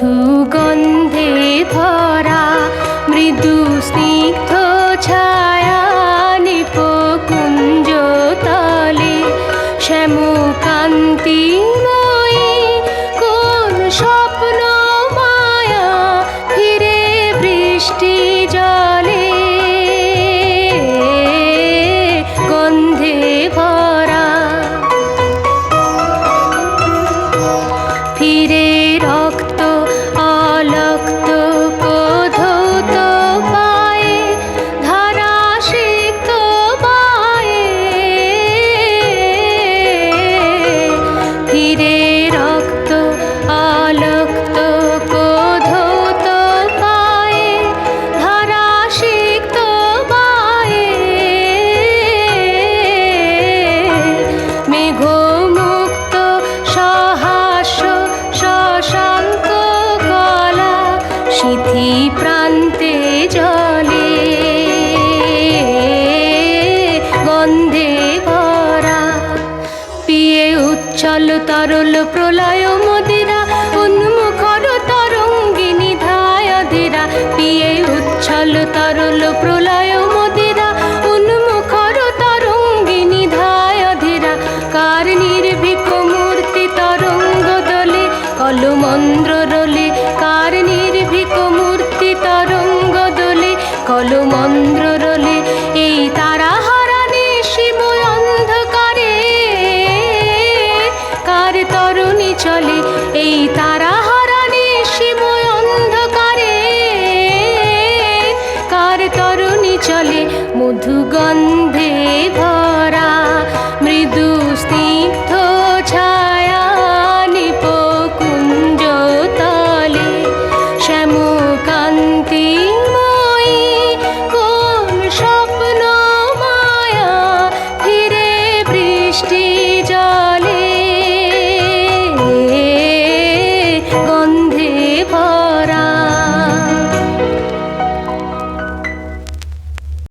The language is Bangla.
মধু গন্ধে ধরা মৃদু স্নিগ্ধ ছায়া নিপকুঞ্জ তলে কোন ফিরে বৃষ্টি জলে। গন্ধে ভরা, ফিরে উচ্ছল তরল প্রলয় মদিরা, উন্মুখর তরঙ্গিনী ধায় ধীরা, পিয়ে উচ্ছল তরল প্রলয় মদিরা, উন্মুখর তরঙ্গিনী ধায় ধীরা, কার নির্ভীক মূর্তি তরঙ্গ দলে কলমন্দ্র রলে, কার নির্ভীক মূর্তি তরঙ্গ দলে কলমন্দ্র চলে, এই তারা হারানে শিব অন্ধকারে। কার তরুণী চলে, মধুগন্ধে ভরা, মৃদু স্নিগ্ধ ছায়া নিপকুঞ্জ স্বপ্ন মায়া বৃষ্টি